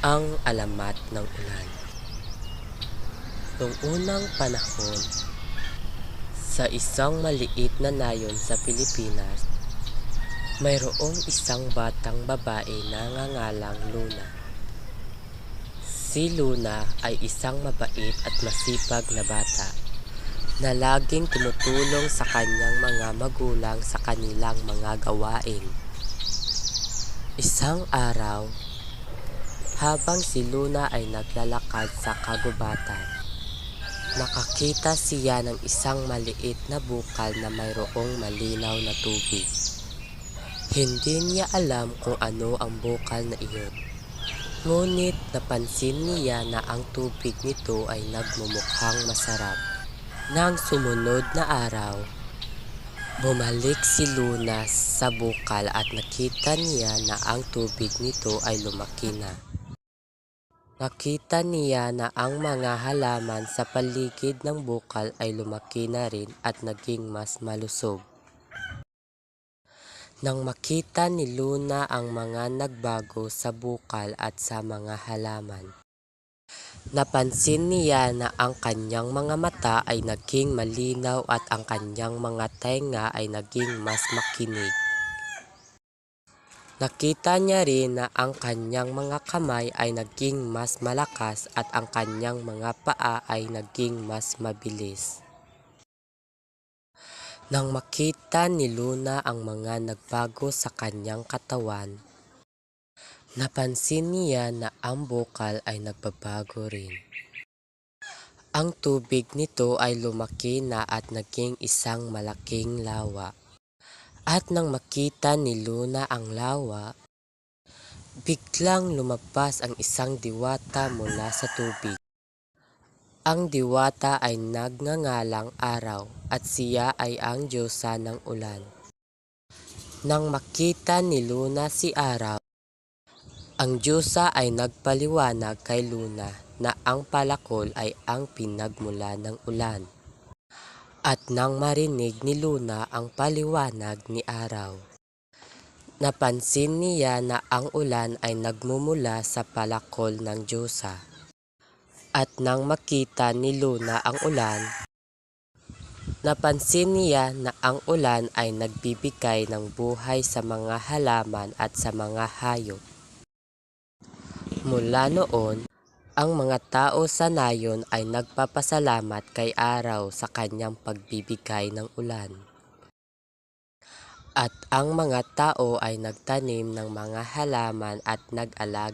Ang alamat ng ulan Noong unang panahon, sa isang maliit na nayon sa Pilipinas, mayroong isang batang babae na nangangalang Luna. Si Luna ay isang mabait at masipag na bata na laging tumutulong sa kanyang mga magulang sa kanilang mga gawain. Isang araw, habang si Luna ay naglalakad sa kagubatan, nakakita siya ng isang maliit na bukal na mayroong malinaw na tubig. Hindi niya alam kung ano ang bukal na iyon. Ngunit napansin niya na ang tubig nito ay nagmumukhang masarap. Nang sumunod na araw, bumalik si Luna sa bukal at nakita niya na ang tubig nito ay lumaki na. Nakita niya na ang mga halaman sa paligid ng bukal ay lumaki na rin at naging mas malusog. Nang makita ni Luna ang mga nagbago sa bukal at sa mga halaman, napansin niya na ang kanyang mga mata ay naging malinaw at ang kanyang mga tenga ay naging mas makinig. Nakita niya rin na ang kanyang mga kamay ay naging mas malakas at ang kanyang mga paa ay naging mas mabilis. Nang makita ni Luna ang mga nagbago sa kanyang katawan, napansin niya na ang bukal ay nagbabago rin. Ang tubig nito ay lumaki na at naging isang malaking lawa. At nang makita ni Luna ang lawa, biglang lumabas ang isang diwata mula sa tubig. Ang diwata ay nagngangalang araw at siya ay ang diyosa ng ulan. Nang makita ni Luna si araw, ang diyosa ay nagpaliwanag kay Luna na ang palakol ay ang pinagmula ng ulan. At nang marinig ni Luna ang paliwanag ni araw, napansin niya na ang ulan ay nagmumula sa palakol ng diyosa. At nang makita ni Luna ang ulan, napansin niya na ang ulan ay nagbibigay ng buhay sa mga halaman at sa mga hayop. Mula noon, ang mga tao sa nayon ay nagpapasalamat kay araw sa kanyang pagbibigay ng ulan. At ang mga tao ay nagtanim ng mga halaman at nag-alag